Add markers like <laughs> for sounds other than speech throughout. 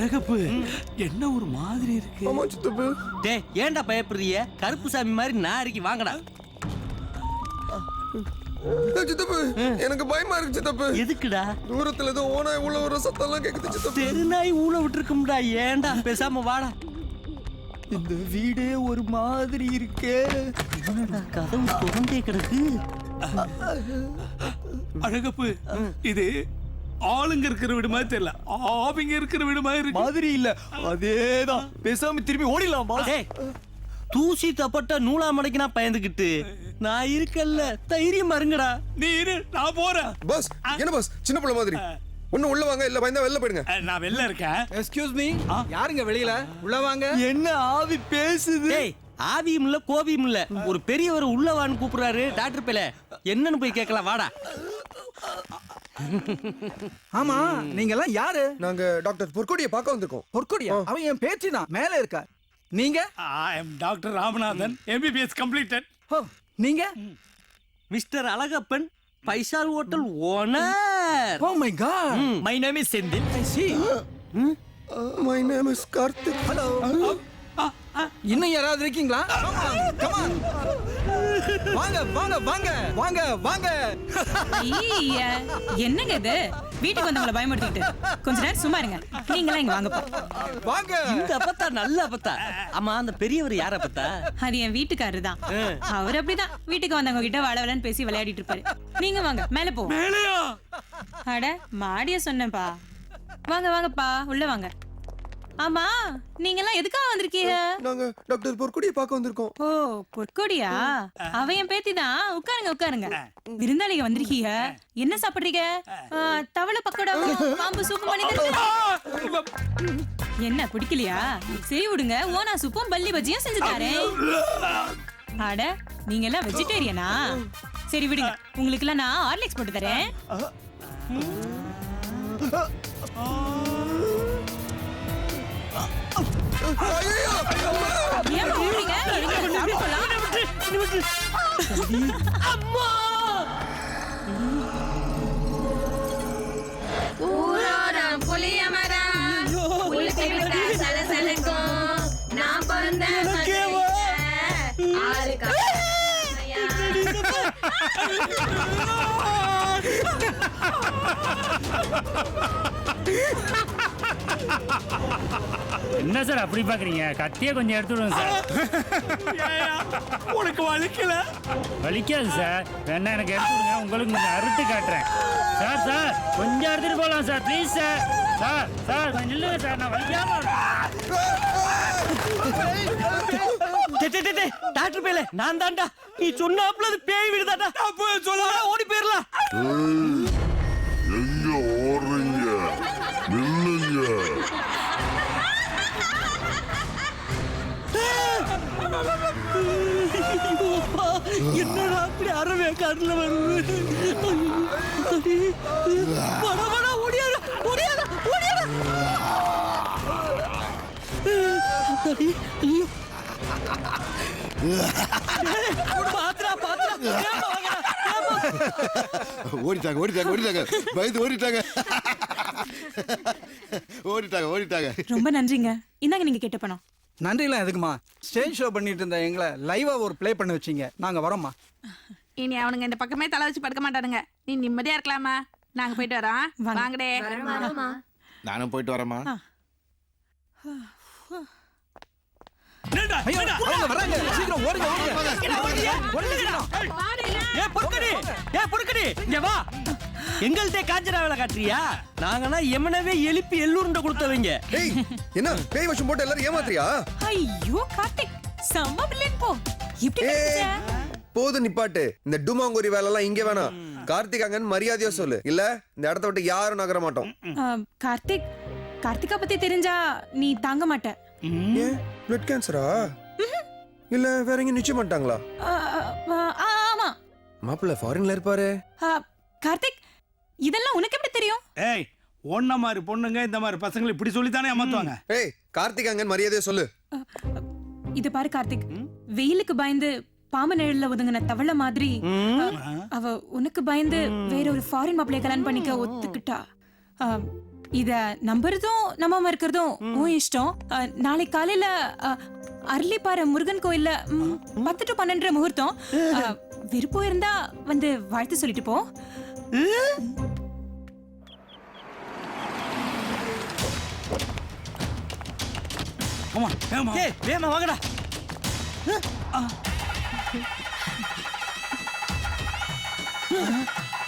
அழகப்பு. என்ன ஒரு மாதிரி இருக்கு? ஆமா சித்தப்பு. டேய் ஏன்டா பயப்படுறிய? கருப்பு சாமி மாதிரி நாரிக்கு வாங்கடா. சித்தப்பு எனக்கு பயமா இருக்கு சித்தப்பு. எதுக்குடா? தூரத்துல ஏதோ ஓனாய் உள்ள வர சத்தம் எல்லாம் கேக்குது சித்தப்பு. தெருநாய் ஊழ விட்டுருக்கும்டா ஏன்டா? பேசாம வாடா. இந்த வீடே ஒரு மாதிரி இருக்கே. என்னடா கதவு திறந்தே கிடக்கு. அழகப்பு இது ஆளுங்க இருக்கிற வீடு மாதிரி தெரியல. ஆவிங்க இருக்கிற வீடு மாதிரி இருக்கு. மாதிரி இல்ல. அதேதான். பேசாம திரும்பி ஓடிடலாம் தூசி தப்பட்ட நூலா மடைக்கு நான் பயந்துக்கிட்டு நான் இருக்கல்ல. தைரியம் மருங்கடா நீ இரு நான் போறேன். பஸ் என்ன பஸ் சின்ன பிள்ளை மாதிரி. ஒண்ணு உள்ள வாங்க இல்ல பயந்தா வெளில போயிடுங்க. நான் வெளில இருக்கேன். எக்ஸ்கியூஸ் மீ யாருங்க வெளியில? உள்ள வாங்க. என்ன ஆவி பேசுது? ஆவியும் இல்ல கோபியும் இல்ல. ஒரு பெரியவர் உள்ளவான்னு கூப்பிடுறாரு. டாக்டர் பேல என்னன்னு போய் கேட்கலாம். வாடா. ஆமா நீங்க எல்லாம் யாரு? நாங்க டாக்டர் பொற்கொடியை பார்க்க வந்திருக்கோம். பொற்கொடியா? அவன் என் பேச்சு தான் மேல இருக்கா நீங்க? I am doctor Ramanathan MBBS completed ஓ நீங்க? Mister Alagappan Faizal hotel owner. Oh my god my name is Senthil I see my? Name is Karthik hello இன்னும் யாராவது இருக்கீங்களா? Come on. வாங்க வாங்க வாங்க வாங்க வாங்க. என்னங்க இது? வீட்டுக்கு வந்தவங்கள பயமுறுத்திட்டு கொஞ்ச நேரம் சும்மா இருங்க. நீங்களாம் இங்க வாங்கப்பா. வாங்க. இந்த அப்பத்தா நல்ல அப்பத்தா. ஆமா அந்த பெரியவர் யார அப்பத்தா? அது என் வீட்டுக்காரரு தான். அவர் அப்படிதான். வீட்டுக்கு வந்தவங்க கிட்ட வளவலன்னு பேசி விளையாடிட்டு இருப்பாரு. நீங்க வாங்க மேல போ. மேலையா? அட மாடிய சொன்னேன்ப்பா. வாங்க வாங்கப்பா. உள்ள வாங்க. ஆமா நீங்க எல்லாம் எதுக்காக வந்திருக்கீங்க? நாங்க டாக்டர் பொற்கொடியை பார்க்க வந்திருக்கோம். ஓ பொற்கொடியா? அவ என் பேத்தி தான். உட்காருங்க உட்காருங்க. விருந்தாளிங்க வந்திருக்கீங்க. என்ன சாப்பிடுறீங்க? தவளை பக்கோடா பாம்பு சூப்பு பண்ணி என்ன பிடிக்கலையா? சரி விடுங்க. ஓனா சூப்பும் பல்லி பஜ்ஜியும் செஞ்சு தரேன். அட நீங்க எல்லாம் வெஜிடேரியனா? சரி விடுங்க. உங்களுக்கு எல்லாம் நான் ஹார்லிக்ஸ் போட்டு தரேன். போலாம். ஊரோரம் புளிய மரம் புளிச்சு விட்டா சலசலக்கும் நான் பிறந்த ஆறு <laughs> என்ன சார் அப்படி பாக்குறீங்க? கத்தியே கொஞ்சம் எடுத்து விடுங்க சார். உனக்கு வலிக்கல? வலிக்காது சார். வேணா எனக்கு எடுத்து விடுங்க. உங்களுக்கு கொஞ்சம் அறுத்து காட்டுறேன். சார் சார் கொஞ்சம் எடுத்துட்டு போகலாம் sir. Please sir. Sir sir கொஞ்சம் இல்லைங்க சார். நான் வலிக்காம டாக்டர் பேல நான் தான்டா. நீ சொன்னாப்ல அது பேய் விடுதாடா அப்போ சொல்ல ஓடி போயிரலாம். ஐயோப்பா, என்னடா அப்படி அறவே கடல வருது. பாத்துடா, பாத்துடா. ஏம்மா வாங்கடா, ஏம்மா. ஓடிட்டாங்க ஓடிட்டாங்க ஓடிட்டாங்க. பயந்து ஓடிட்டாங்க. ஓடிட்டாங்க ஓடிட்டாங்க. ரொம்ப நன்றிங்க. இந்தாங்க நீங்க கேட்ட பணம். நன்றிலாம் எதுக்குமா ஸ்டேஜ் ஷோ பண்ணிட்டு இருந்த எங்களை லைவா ஒரு ப்ளே பண்ண வச்சீங்க. நாங்க வரோம்மா. இனி அவனுங்க இந்த பக்கமே தலை வச்சு படுக்க மாட்டானுங்க. நீ நிம்மதியா இருக்கலாமா நாங்க போயிட்டு வரோம். வாங்க. வாங்கடே. நானும் போயிட்டு வரேம்மா. ஐயோ என்னடா? அவங்க வராங்க சீக்கிரம் ஓடுங்க ஓடுங்க. ஓடுங்க சீக்கிரம். ஏ பொறுக்கடி. ஏ பொறுக்கடி. இங்க வா. எங்கள்கிட்ட காஞ்சனா வேலை காட்டுறியா? நாங்கன்னா எமனவே எழுப்பி எள்ளூருண்ட கொடுத்தவங்க. டேய் என்ன? பேய் வசம் போட்டு எல்லாரும் ஏமாத்துறியா? ஐயோ கார்த்திக் செம்ம பிள்ளைன் போ. இப்படி ஏ கத்துச்ச? போதும் நிப்பாட்டு. இந்த டுமாங்குரி வேலை எல்லாம் இங்க வேணாம். கார்த்திக் அங்கன் மரியாதையா சொல்லு. இல்ல இந்த இடத்த விட்டு யாரும் நகர மாட்டோம். கார்த்திக் கார்த்திகா பத்தி தெரிஞ்சா நீ தாங்க மாட்ட. ஏன்? பிளட் கேன்சரா இல்ல வேற எங்க நிச்சயம் பண்ணிட்டாங்களா ஆ, ஆ, ஆ, ஆமா. மாப்பிள்ள ஃபாரின்ல இருப்பாரு. ஆ, கார்த்திக் இதெல்லாம் உனக்கு எப்படி தெரியும்? ஏய் ஒன்ன மாதிரி பொண்ணுங்க இந்த மாதிரி பசங்களை இப்படி சொல்லித்தானே ஏமாத்துவாங்க ஏய் கார்த்திக் அங்கன் மரியாதையா சொல்லு. இது பாரு கார்த்திக். வெயிலுக்கு பயந்து பாம்பு நிழல்ல ஒதுங்கின தவளை மாதிரி அவ உனக்கு பயந்து வேற ஒரு ஃபாரின் மாப்பிளைய கல்யாணம் பண்ணிக்க ஒத்துக்கிட்டா. இத நம்புறதும் நம்பாம இருக்கிறதும் உன் இஷ்டம். நாளைக்கு காலையில அரளிப்பாறை முருகன் கோயில்ல பத்து டு பன்னெண்டரை முகூர்த்தம். விருப்பம் இருந்தா வந்து வாழ்த்து சொல்லிட்டு போ. ஆமா ஏமா ஏய் வேமா வாங்கடா.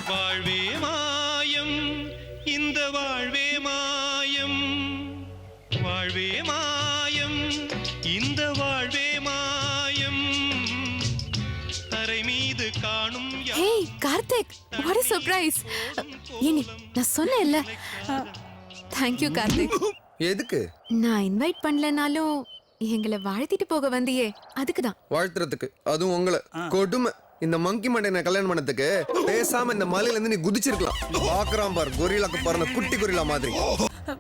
வாழ்வே மாயம் இந்த வாழ்வே மாயம். வாழ்வே மாயம் இந்த வாழ்வே மாயம். தரை மீது காணும் யா- hey Karthik what a surprise any நான் சொன்னேன்ல. தேங்க் யூ கார்த்திக் எதுக்கு? நான் இன்வைட் பண்ணலனாலும் எங்களை வாழ்த்திட்டு போக வந்தியே. அதுக்கு தான் வாழ்த்துறதுக்கு. அதுவும் உங்களை. கொடுமை. இந்த மங்கி மண்டைனை கல்யாணம் பண்ணதுக்கு பேசாம இந்த மலையில இருந்து நீ குதிச்சிருக்கலாம். பாக்குறான் பார் கொரிலாக்கு பாருங்க குட்டி கொரிலா மாதிரி.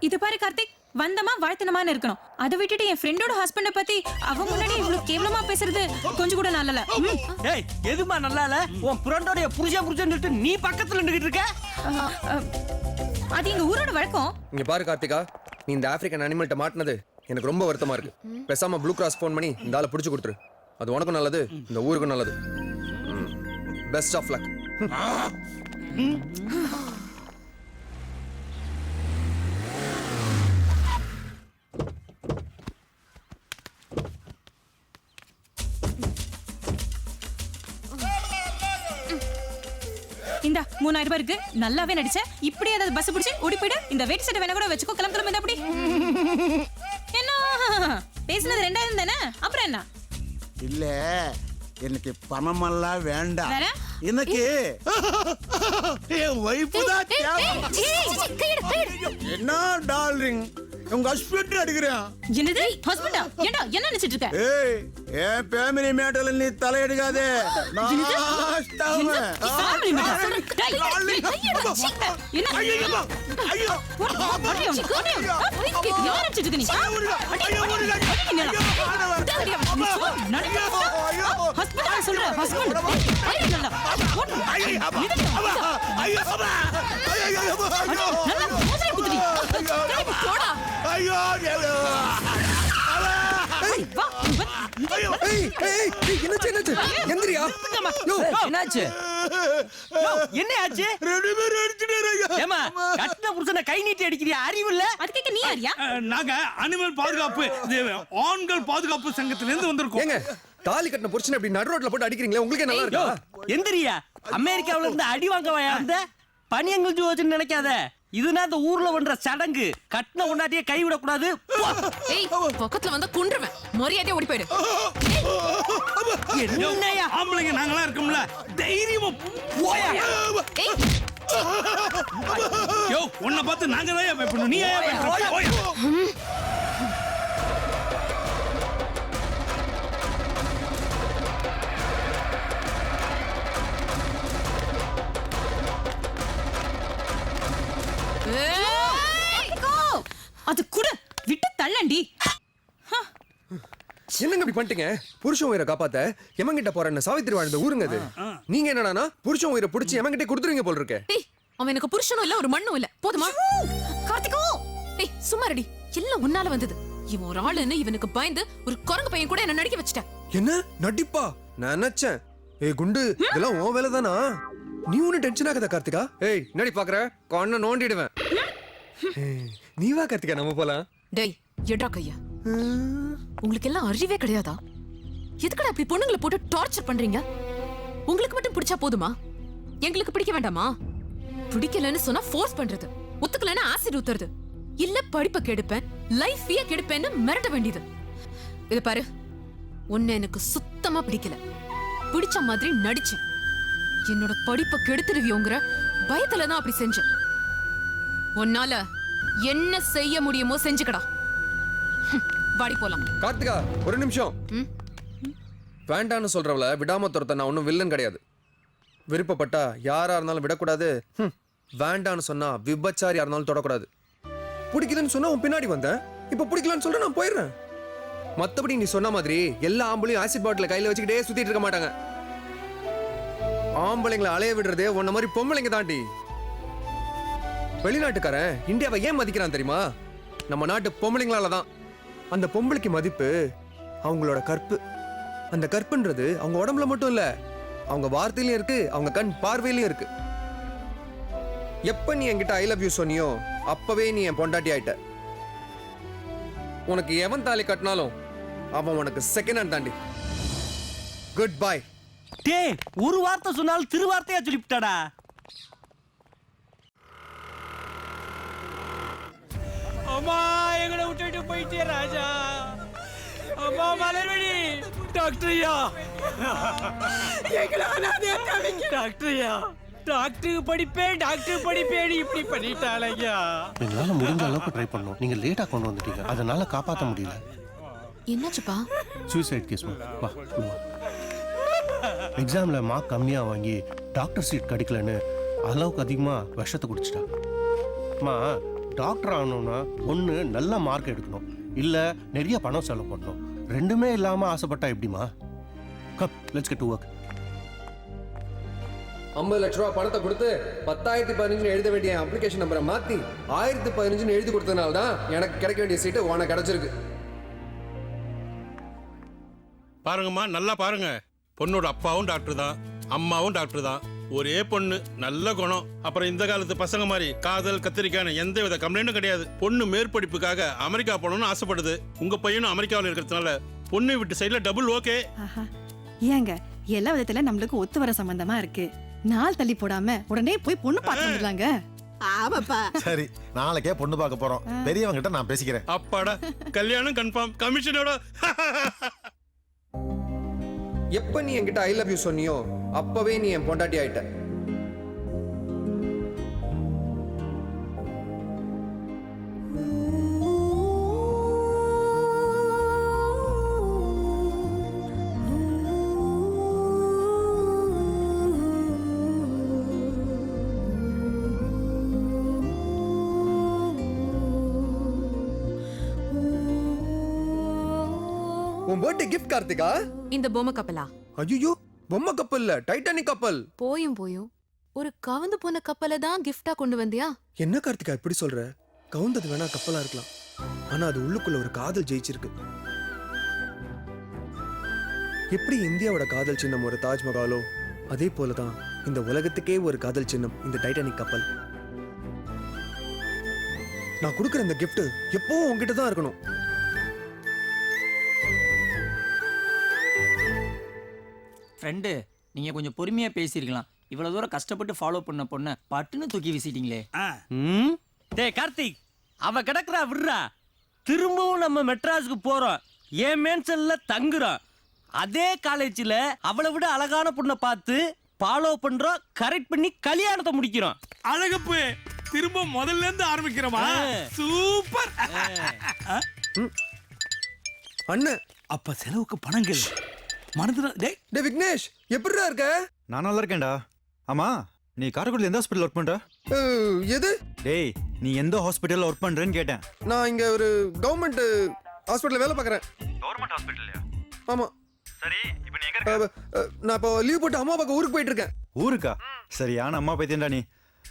இது பாரு கார்த்திக் வந்தமா வாழ்த்தனமான்னு இருக்கணும். அதை விட்டுட்டு என் ஃப்ரெண்டோட ஹஸ்பண்ட பத்தி அவ முன்னாடி இவ்வளவு கேவலமா பேசுறது கொஞ்சம் கூட நல்லல. ஏய் எதுமா நல்லா இல்ல? உன் புரண்டோடைய புருஷன் புருஷன் சொல்லிட்டு நீ பக்கத்துல நின்னுகிட்டு இருக்க? அது எங்க ஊரோட வழக்கம். இங்க பாரு கார்த்திகா. நீ இந்த ஆப்பிரிக்கன் அனிமல்ட்ட மாட்டினது எனக்கு ரொம்ப வருத்தமா இருக்கு. பேசாம ப்ளூ கிராஸ் ஃபோன் பண்ணி இந்த ஆளை பிடிச்சு கொடுத்துரு. அது உனக்கும் நல்லது இந்த ஊருக்கும் நல்லது. பெஸ்ட் ஆஃப் லக் மூணாயிரம் ரூபாய் இருக்கு நல்லாவே நடிச்ச இப்படி ஏதாவது பஸ் பிடிச்சி ஓடி போயிடு இந்த வெயிட் சட்டை வேணா கூட வச்சுக்கோ கிளம்ப கிளம்ப அப்படி என்ன பேசினது ரெண்டாயிரம் தானே அப்புறம் என்ன இல்ல எனக்கு பணமெல்லாம் வேண்டாம்? எனக்கு என் ஒய்ஃபு தான் தேவை. என்ன டார்லிங் உங்க ஹஸ்பண்ட் அடிக்கிறேன் என்னது ஹஸ்பண்டா ஏண்டா என்ன நினைச்சிட்டு இருக்க ஏய் என் ஃபேமிலி மேட்டர்ல நீ தலையிடுகாதே நான் ஏய், என்னாச்சு என்ன ஆச்சு ஏமா கட்டின புருஷனை கை நீட்டி அடிக்கிறியா? அறிவு இல்ல? அது கேட்க நீ அஹ், நாங்க அனிமல் பாதுகாப்பு இது ஆண்கள் பாதுகாப்பு சங்கத்துல இருந்து வந்திருக்கோம். ஏங்க தாலி கட்டின புருஷனை இப்படி நடு ரோட்ல போட்டு அடிக்கிறீங்களே உங்களுக்கு நல்லா இருக்கா? எந்திரியா? அமெரிக்காவுல இருந்து அடி வாங்க வயா? அந்த பனியங்கள் வச்சுன்னு நினைக்காத. இதுனா இந்த ஊர்ல பண்ற சடங்கு. கட்டின உண்டாட்டியே கை கூடாது ஏய் பக்கத்துல வந்தா குன்றுவேன். மரியாதையா ஓடி போயிடு. என்னையா? ஆம்பளைங்க நாங்களாம் இருக்கோம்ல. தைரியமா போயா. ஏய். யோ உன்னை பார்த்து நாங்க தான் பயப்படணும். நீ ஏன் பயப்படுற? போயா. அது கூட. விட்டு தள்ளண்டி. என்னங்க இப்படி பண்ணிட்டீங்க? புருஷன் உயிரை காப்பாத்த எமங்கிட்ட போறேன்னு சாவித்திரி வாழ்ந்த ஊருங்க அது. நீங்க என்னடானா புருஷன் உயிரை பிடிச்சி எமங்கிட்ட கொடுத்துருவீங்க போல இருக்கு. அவன் எனக்கு புருஷனும் இல்ல ஒரு மண்ணும் இல்ல. போதுமா? கார்த்திகோ! ஏய் சும்மா ரெடி எல்லாம் உன்னால வந்தது. இவன் ஒரு ஆளுன்னு இவனுக்கு பயந்து ஒரு குரங்கு பையன் கூட என்ன நடிக்க வச்சுட்டேன். என்ன? நடிப்பா? நான் நினைச்சேன். ஏய் குண்டு இதெல்லாம் உன் வேலை தானா நீ ஒன்னும் டென்ஷன் ஆகாத கார்த்திகா? ஏய் என்னடி பாக்குற? கண்ணை நோண்டிடுவேன். ஏய், நீ வா கார்த்திகா நம்ம போலாம். டேய் எட்ரா கையா. உங்களுக்கு எல்லாம் அறிவே கிடையாதா? எதுக்குடா இப்படி பொண்ணுங்களை போட்டு டார்ச்சர் பண்றீங்க? உங்களுக்கு மட்டும் பிடிச்சா போதுமா? எங்களுக்கு பிடிக்க வேண்டாமா? பிடிக்கலன்னு சொன்னா ஃபோர்ஸ் பண்றது. ஒத்துக்கலன்னு ஆசிட் ஊத்துறது. இல்ல படிப்பை கெடுப்பேன் லைஃபையே கெடுப்பேன்னு மிரட்ட வேண்டியது. இது பாரு உன்னை எனக்கு சுத்தமா பிடிக்கல. பிடிச்ச மாதிரி நடிச்சேன். என்னோட படிப்பை கெடுத்துடுவியோங்கிற பயத்துல தான் அப்படி செஞ்சேன். உன்னால என்ன செய்ய முடியுமோ செஞ்சுக்கடா. வாடி போலாம். கார்த்திகா ஒரு நிமிஷம்? வேண்டான்னு சொல்றவள விடாம துரத்த நான் ஒன்றும் வில்லன் கிடையாது. விருப்பப்பட்டா யாரா இருந்தாலும் விடக்கூடாது. வேண்டான்னு சொன்னா விபச்சாரியா இருந்தாலும் தொடக்கூடாது. பிடிக்குதுன்னு சொன்னா உன் பின்னாடி வந்தேன். இப்ப பிடிக்கலன்னு சொல்ற நான் போயிடுறேன். மத்தபடி நீ சொன்ன மாதிரி எல்லா ஆம்பளையும் ஆசிட் பாட்டில கையில வச்சுக்கிட்டே சுத்திட்டு இருக்க மாட்டாங்க. ஆம்பளைங்களை அலைய விடுறதே உன்ன மாதிரி பொம்பளைங்க தாண்டி. வெளிநாட்டுக்காரன் இந்தியாவை ஏன் மதிக்கிறான் தெரியுமா? நம்ம நாட்டு பொம்பளைங்களால தான் அந்த பொம்பளைக்கு மதிப்பு அவங்களோட கற்பு. அந்த கற்புன்றது அவங்க உடம்புல மட்டும் இல்ல அவங்க வார்த்தையிலயும் இருக்கு அவங்க கண் பார்வையிலயும் இருக்கு. எப்ப நீ என்கிட்ட ஐ லவ் யூ சொன்னியோ அப்பவே நீ என் பொண்டாட்டி ஆயிட்ட. உனக்கு எவன் தாலி கட்டினாலும் அவன் உனக்கு செகண்ட் ஹேண்ட் தாண்டி. குட் பை டேய் ஒரு வார்த்தை சொன்னாலும் திருவார்த்தையா சொல்லிவிட்டாடா? அம்மா எங்களை விட்டுட்டு போயிட்டே ராஜா. அம்மா மலர்வழி. டாக்டர் ஐயா. எங்களை அனாதையா தவிக்க டாக்டர் ஐயா டாக்டருக்கு படிப்பேன் டாக்டர் படிப்பேன் இப்படி பண்ணிட்டாள் ஐயா. எங்களால முடிஞ்ச அளவுக்கு ட்ரை பண்ணோம். நீங்க லேட்டா கொண்டு வந்துட்டீங்க. அதனால காப்பாத்த முடியல. என்னாச்சுப்பா? சூசைட் கேஸ் வா. எக்ஸாம்ல மார்க் கம்மியா வாங்கி டாக்டர் சீட் கிடைக்கலன்னு அளவுக்கு அதிகமா விஷத்தை குடிச்சிட்டா. அம்மா டாக்டர் ஆகணும்னா ஒன்று நல்ல மார்க் எடுக்கணும். இல்ல நிறைய பணம் செலவு பண்ணணும். ரெண்டுமே இல்லாம ஆசைப்பட்டா எப்படிமா cup let's get to work ஐம்பது லட்ச ரூபா பணத்தை கொடுத்து பத்தாயிரத்தி பதினஞ்சுன்னு எழுத வேண்டிய அப்ளிகேஷன் நம்பரை மாத்தி ஆயிரத்தி பதினஞ்சுன்னு எழுதி கொடுத்ததுனால தான் எனக்கு கிடைக்க வேண்டிய சீட்டு உனக்கு கிடைச்சிருக்கு. பாருங்கம்மா நல்லா பாருங்க. பொண்ணோட அப்பாவும் டாக்டர் தான் அம்மாவும் டாக்டர் தான். ஒரே பொண்ணு நல்ல குணம். அப்புறம் இந்த காலத்து பசங்க மாதிரி காதல் கத்திரிக்கான எந்த வித கம்ப்ளைண்ட்டும் கிடையாது. பொண்ணு மேற்படிப்புக்காக அமெரிக்கா போகணும்னு ஆசைப்படுது. உங்க பையனும் அமெரிக்காவில் இருக்கிறதுனால பொண்ணு விட்டு சைடுல டபுள் ஓகே ஏங்க எல்லா விதத்துல நம்மளுக்கு ஒத்து வர சம்பந்தமா இருக்கு. நாள் தள்ளி போடாம உடனே போய் பொண்ணு பார்த்து வந்துடலாங்க. ஆமாப்பா. சரி நாளைக்கே பொண்ணு பார்க்க போறோம். பெரியவங்க கிட்ட நான் பேசிக்கிறேன். அப்பாடா கல்யாணம் கன்ஃபார்ம் கமிஷனோட <laughs> எப்ப நீ என்கிட்ட ஐ லவ் யூ சொன்னியோ அப்பவே நீ என் பொண்டாட்டி ஆயிட்ட. பர்த்டே கிஃப்ட் கார்த்திகா? இந்த பொம்மை கப்பலா? ஐயோ பொம்மை கப்பல் இல்ல டைட்டானிக் கப்பல். போயும் போயும். ஒரு கவந்து போன கப்பலை தான் கிஃப்டா கொண்டு வந்தியா? என்ன கார்த்திகா இப்படி சொல்ற? கவுந்தது வேணா கப்பலா இருக்கலாம். ஆனா அது உள்ளுக்குள்ள ஒரு காதல் ஜெயிச்சிருக்கு. எப்படி இந்தியாவோட காதல் சின்னம் ஒரு தாஜ்மஹாலோ அதே போலதான் இந்த உலகத்துக்கே ஒரு காதல் சின்னம் இந்த டைட்டானிக் கப்பல். நான் கொடுக்குற இந்த gift எப்பவும் உன்கிட்ட தான் இருக்கணும். ஃப்ரெண்டு நீங்க கொஞ்சம் பொறுமையா பேசியிருக்கலாம் இவ்வளவு தூரம் கஷ்டப்பட்டு ஃபாலோ பண்ண பொண்ணை பட்டுன்னு தூக்கி வீசிட்டீங்களே. ம்? டேய் கார்த்திக் அவ கிடக்குறா விடுறா. திரும்பவும் நம்ம மெட்ராஸுக்கு போறோம். ஏன் மேன்சன்ல தங்குறோம். அதே காலேஜில் அவளை விட அழகான பொண்ணை பார்த்து ஃபாலோ பண்றோம் கரெக்ட் பண்ணி கல்யாணத்தை முடிக்கிறோம். அழகப்பு திரும்ப முதல்ல இருந்து ஆரம்பிக்கிறோமா? ஆ. சூப்பர். அண்ணன் அப்ப செலவுக்கு பணம் கேளு. மனதுல டேய் டே விக்னேஷ் எப்படிடா இருக்க? நான் நல்லா இருக்கேன்டா. ஆமா நீ காரைக்குடியில் எந்த ஹாஸ்பிட்டல் ஒர்க் பண்ற? அஹ், எது? டேய் நீ எந்த ஹாஸ்பிட்டல்ல ஒர்க் பண்றேன்னு கேட்டேன். நான் இங்க ஒரு கவர்மெண்ட் ஹாஸ்பிட்டல் வேலை பார்க்குறேன். கவர்மெண்ட் ஹாஸ்பிட்டல்லையா ஆமா. சரி இப்போ நீ எங்க அஹ், அஹ், நான் இப்போ லீவ் போட்டு அம்மா பார்க்க ஊருக்கு போயிட்டு இருக்கேன். ஊருக்கா? சரியான அம்மா பைத்தியம்டா நீ.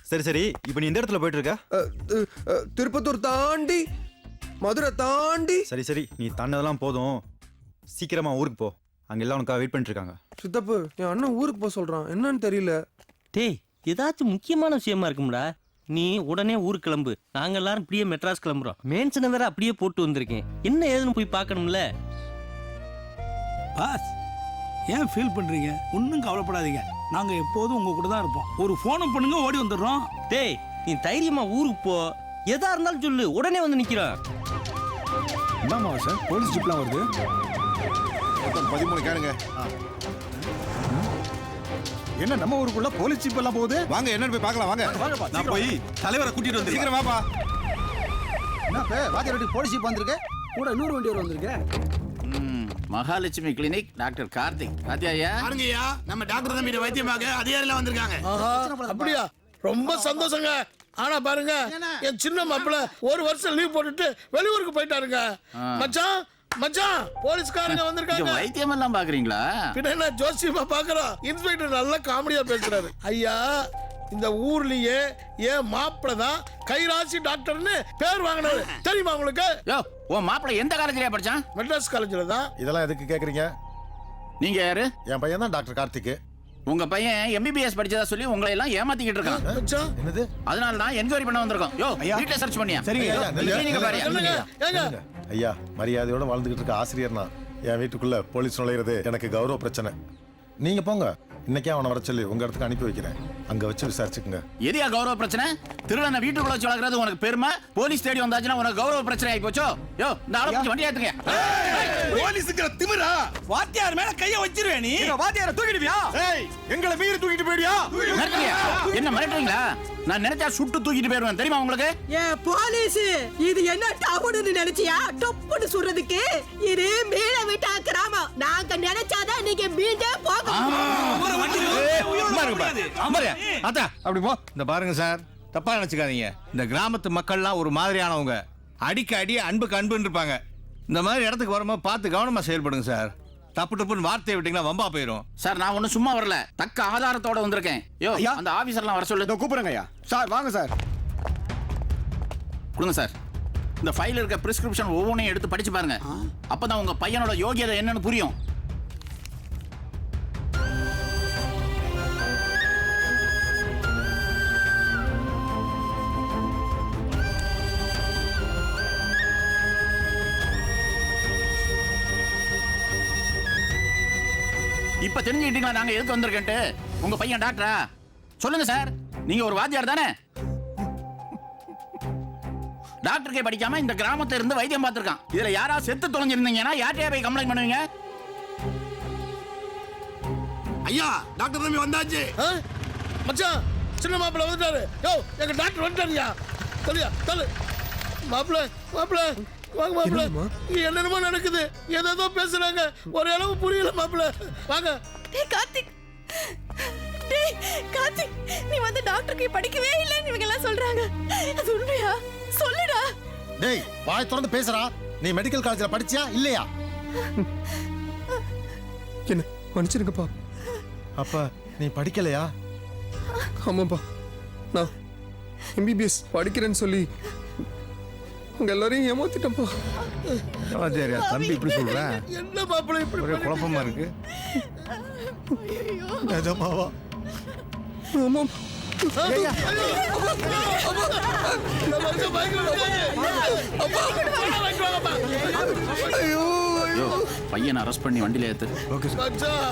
சரி சரி இப்போ நீ எந்த இடத்துல போயிட்டு இருக்க? அஹ், து- அஹ், திருப்பத்தூர் தாண்டி மதுரை தாண்டி. சரி சரி நீ தாண்டதெல்லாம் போதும். சீக்கிரமா ஊருக்கு போ. அங்க எல்லாம் உனக்காக வெயிட் பண்ணிட்டு இருக்காங்க சித்தப்பு என் அண்ணன் ஊருக்கு போக சொல்றான். என்னன்னு தெரியல. டேய் ஏதாச்சும் முக்கியமான விஷயமா இருக்கும்டா. நீ உடனே ஊருக்கு கிளம்பு. நாங்க எல்லாரும் இப்படியே மெட்ராஸ் கிளம்புறோம். மேன்சனை வேற அப்படியே போட்டு வந்திருக்கேன். என்ன ஏதுன்னு போய் பார்க்கணும்ல? பாஸ் ஏன் ஃபீல் பண்றீங்க? ஒன்றும் கவலைப்படாதீங்க. நாங்க எப்போதும் உங்க கூட தான் இருப்போம். ஒரு ஃபோனை பண்ணுங்க ஓடி வந்துடுறோம். டேய் நீ தைரியமா ஊருக்கு போ. எதா இருந்தாலும் சொல்லு. உடனே வந்து நிக்கிறோம் என்னம்மா சார் போலீஸ் ஜிப்லாம் வருது? மொத்தம் பதிமூணு கேளுங்க. என்ன நம்ம ஊருக்குள்ள போலீஸ் ஜிப் எல்லாம் போகுது? வாங்க என்னன்னு போய் பார்க்கலாம் வாங்க. நான் போய் தலைவரை கூட்டிட்டு வந்து சீக்கிரம் வாப்பா. என்ன வாத்தியார் வீட்டுக்கு போலீஸ் ஜிப் வந்திருக்கு. கூட இன்னொரு வண்டி வந்திருக்கு. Mahalakshmi clinic doctor Karthik. பாத்தியா பாருங்கய்யா நம்ம டாக்டர் தம்பி வைத்தியமாக அதிகாரிலாம் வந்திருக்காங்க. அப்படியா? ரொம்ப சந்தோஷங்க. ஆனா பாருங்க என் சின்ன மாப்பிள்ள ஒரு வருஷம் லீவ் போட்டுட்டு வெளியூருக்கு போயிட்டாருங்க. மச்சான் மச்சான் போலீஸ்காரங்க வந்திருக்காங்க. வைத்தியம் எல்லாம் பாக்குறீங்களா? பின்ன என்ன ஜோசியமா பாக்குறோம் இன்ஸ்பெக்டர் நல்லா காமெடியா பேசுறாரு. ஐயா இந்த ஊர்லயே ஏன் மாப்பிள்ள தான் கைராசி டாக்டர்னு பேர் வாங்கினது தெரியுமா உங்களுக்கு? யோ உன் மாப்பிள்ளை எந்த காலேஜ்லயா படிச்சான்? மெட்ராஸ் காலேஜில் தான். இதெல்லாம் எதுக்கு கேக்குறீங்க? நீங்க யாரு? என் பையன் தான் டாக்டர் கார்த்திக் உங்க பையன் எம்பிபிஎஸ் படிச்சதா சொல்லி உங்களை எல்லாம் ஏமாத்திக்கிட்டு இருக்கான். மச்சான் என்னது? அதனால தான் என்கொயரி பண்ண வந்திருக்கோம். யோ வீட்ல சர்ச் பண்ணியா? சரிங்க ஐயா. நீங்க மரியாதையோட வாழ்ந்துகிட்டு இருக்க ஆசிரியர் நான். என் வீட்டுக்குள்ள போலீஸ் நுழையிறது எனக்கு கௌரவ பிரச்சனை. நீங்க போங்க. இன்னைக்கே அவனை வர சொல்லி உங்க இடத்துக்கு அனுப்பி வைக்கிறேன். அங்க வச்சு விசாரிச்சுக்குங்க. எதியா கௌரவ பிரச்சனை? திருடனை வீட்டுக்குள்ள வச்சு வளர்க்கறது உனக்கு பெருமை? போலீஸ் தேடி வந்தாச்சுன்னா உனக்கு கௌரவ பிரச்சனை ஆகி போச்சோ யோ இந்த ஆளை பிடிச்சு வண்டி ஏத்துங்க. போலீஸுக்கு திமிரா? வாத்தியார் மேல கைய வச்சிருவே நீ. வாத்தியார தூக்கிடுவியா? எங்களை மீறி தூக்கிட்டு போயிடுவியா? மிரட்டுறியா? என்ன மிரட்டுறீங்களா? நான் நினைச்சா சுட்டு தூக்கிட்டு போயிருவேன் தெரியுமா உங்களுக்கு? ஏ போலீஸ் இது என்ன டவுன்னு நினைச்சியா? டொப்புன்னு சொல்றதுக்கு? இது மீன விட்டா கிராமம். நாங்க நினைச்சாதான் நீங்க மீண்டே போக அத்தா அப்படி போ. இந்த பாருங்க சார் தப்பா நினைச்சுக்காதீங்க. இந்த கிராமத்து மக்கள்லாம் ஒரு மாதிரியானவங்க. அடிக்க அடி அன்புக்கு அன்புன்னு இருப்பாங்க இந்த மாதிரி இடத்துக்கு வரும்போது பார்த்து கவனமா செயல்படுங்க சார். தப்பு தப்புன்னு வார்த்தையை விட்டீங்கன்னா வம்பா போயிடும் சார் நான் ஒன்னும் சும்மா வரல. தக்க ஆதாரத்தோட வந்திருக்கேன். யோ அந்த ஆபீசர்லாம் வர சொல்லு. கூப்பிடுங்க ஐயா. சார் வாங்க சார். கொடுங்க சார். இந்த ஃபைல் இருக்க பிரிஸ்கிரிப்ஷன் ஒவ்வொன்றையும் எடுத்து படிச்சு பாருங்க. அப்பதான் உங்க பையனோட யோகியதை என்னன்னு புரியும். இப்ப தெரிஞ்சுக்கிட்டீங்களா? நாங்க எதுக்கு வந்திருக்கேன்ட்டு? உங்க பையன் டாக்டரா சொல்லுங்க சார் நீங்க ஒரு வாத்தியார் தானே? டாக்டருக்கே படிக்காம இந்த கிராமத்துல இருந்து வைத்தியம் பார்த்திருக்கான். இதுல யாரா செத்து தொலைஞ்சிருந்தீங்கன்னா யார்கிட்டயா போய் கம்ப்ளைண்ட் பண்ணுவீங்க? ஐயா டாக்டர் தம்பி வந்தாச்சு. மச்சான் சின்ன மாப்பிள்ள வந்துட்டாரு. யோ எங்க டாக்டர் வந்துட்டாருயா சரியா தள்ளு. மாப்பிள்ள மாப்பிள்ள. வாங்க மாப்பிள்ள இங்க என்னென்னமோ நடக்குது. ஏதேதோ பேசுறாங்க. ஒரு அளவு புரியல மாப்பிள்ள. வாங்க. கார்த்திக். டேய் கார்த்திக். நீ வந்து டாக்டருக்கு படிக்கவே இல்லைன்னு இவங்க எல்லாம் சொல்றாங்க. அது உண்மையா? சொல்லுடா. டேய் வாய் திறந்து பேசுறா நீ மெடிக்கல் காலேஜ்ல படிச்சியா இல்லையா? என்ன மன்னிச்சிருங்கப்பா. அப்ப நீ படிக்கலையா? ஆமாப்பா. நான் எம்பிபிஎஸ் படிக்கிறேன்னு சொல்லி உங்க எல்லாரையும் ஏமாத்திட்டப்பா சரி தம்பி இப்படி சொல்ற என்ன மாப்பிள்ள இப்படி ஒரே குழப்பமா இருக்கு நிஜமாவா ஆமா பையனை அரெஸ்ட் பண்ணி வண்டியில ஏத்து ஓகே சார்